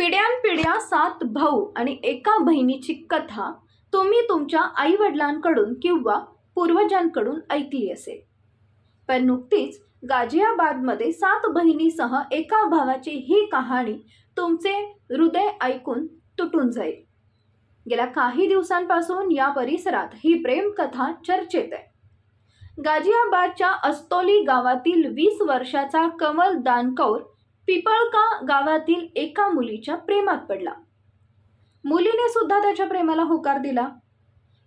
पिढ्यानपिढ्या सात भाऊ आणि एका बहिणीची कथा तुम्ही तुमच्या आईवडिलांकडून किंवा पूर्वजांकडून ऐकली असेल. पण नुकतीच गाझियाबादमध्ये सात बहिणीसह एका भावाची ही कहाणी तुमचे हृदय ऐकून तुटून जाईल. गेल्या काही दिवसांपासून या परिसरात ही प्रेमकथा चर्चेत आहे. गाझियाबादच्या अस्तोली गावातील वीस वर्षाचा कमल दानकौर पिपळका गावातील एका मुलीच्या प्रेमात पडला. मुलीने सुद्धा त्याच्या प्रेमाला होकार दिला.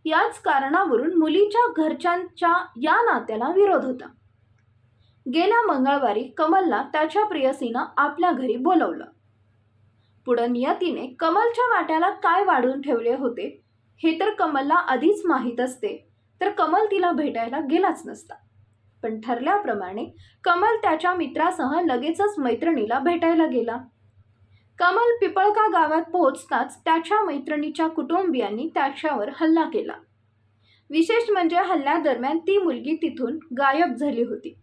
याच कारणावरून मुलीच्या घरच्यांच्या या नात्याला विरोध होता. गेल्या मंगळवारी कमलला त्याच्या प्रेयसीनं आपल्या घरी बोलवलं. पुढं नियतीने कमलच्या वाट्याला काय वाढून ठेवले होते हे तर कमलला आधीच माहीत असते तर कमल तिला भेटायला गेलाच नसता. पण ठरल्याप्रमाणे कमल त्याच्या मित्रासह लगेचच मैत्रिणीला भेटायला गेला. कमल पिपळका गावात पोहोचताच त्याच्या मैत्रिणीच्या कुटुंबियांनी त्याच्यावर हल्ला केला. विशेष म्हणजे हल्ल्यादरम्यान ती मुलगी तिथून गायब झाली होती.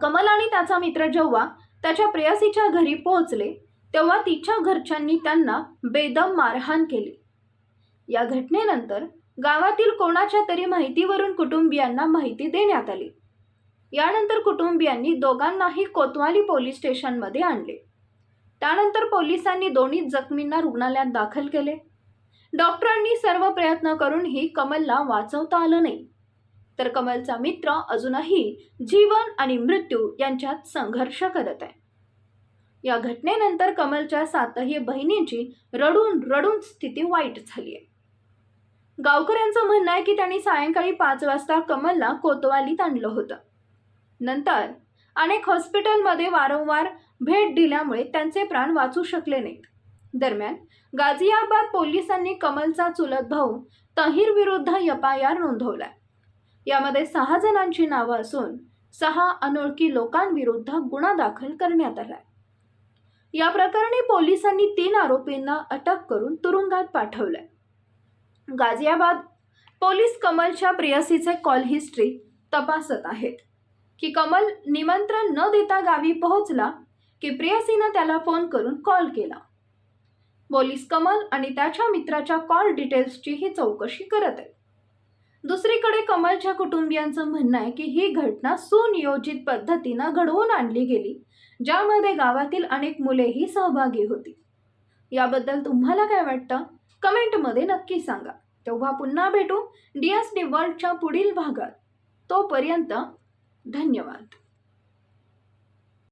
कमल आणि त्याचा मित्र जेव्हा त्याच्या प्रेयसीच्या घरी पोहोचले तेव्हा तिच्या घरच्यांनी त्यांना बेदम मारहाण केली. या घटनेनंतर गावातील कोणाच्या तरी माहितीवरून कुटुंबियांना माहिती देण्यात आली. यानंतर कुटुंबियांनी दोघांनाही कोतवाली पोलीस स्टेशनमध्ये आणले. त्यानंतर पोलिसांनी दोन्ही जखमींना रुग्णालयात दाखल केले. डॉक्टरांनी सर्व प्रयत्न करूनही कमलला वाचवता आलं नाही. तर कमलचा मित्र अजूनही जीवन आणि मृत्यू यांच्यात संघर्ष करत आहे. या घटनेनंतर कमलच्या सातही बहिणींची रडून रडून स्थिती वाईट झाली आहे. गावकऱ्यांचं म्हणणं आहे की त्यांनी सायंकाळी पाच वाजता कमलला कोतवालीत आणलं होतं. नंतर अनेक हॉस्पिटलमध्ये वारंवार भेट दिल्यामुळे त्यांचे प्राण वाचू शकले नाहीत. दरम्यान गाझियाबाद पोलिसांनी कमलचा चुलत भाऊ तहीर विरुद्ध यपायार नोंदवला नोंदवलाय. यामध्ये सहा जणांची नावं असून सहा अनोळखी लोकांविरुद्ध गुन्हा दाखल करण्यात आलाय. या प्रकरणी पोलिसांनी तीन आरोपींना अटक करून तुरुंगात पाठवलंय. गाझियाबाद पोलीस कमलच्या प्रेयसीचे कॉल हिस्ट्री तपासत आहेत. की कमल निमंत्रण न देता गावी पोहोचला की प्रेयसीनं त्याला फोन करून कॉल केला. पोलीस कमल आणि त्याच्या मित्राच्या कॉल डिटेल्सची ही चौकशी करत आहे दुसरीकडे कमलच्या कुटुंबियांचं म्हणणं आहे की ही घटना सुनियोजित पद्धतीनं घडवून आणली गेली ज्यामध्ये गावातील अनेक मुलेही सहभागी होती. याबद्दल तुम्हाला काय वाटतं? कमेंटमध्ये नक्की सांगा. तेव्हा पुन्हा भेटू डी एस डी वर्ल्डच्या पुढील भागात. तोपर्यंत धन्यवाद.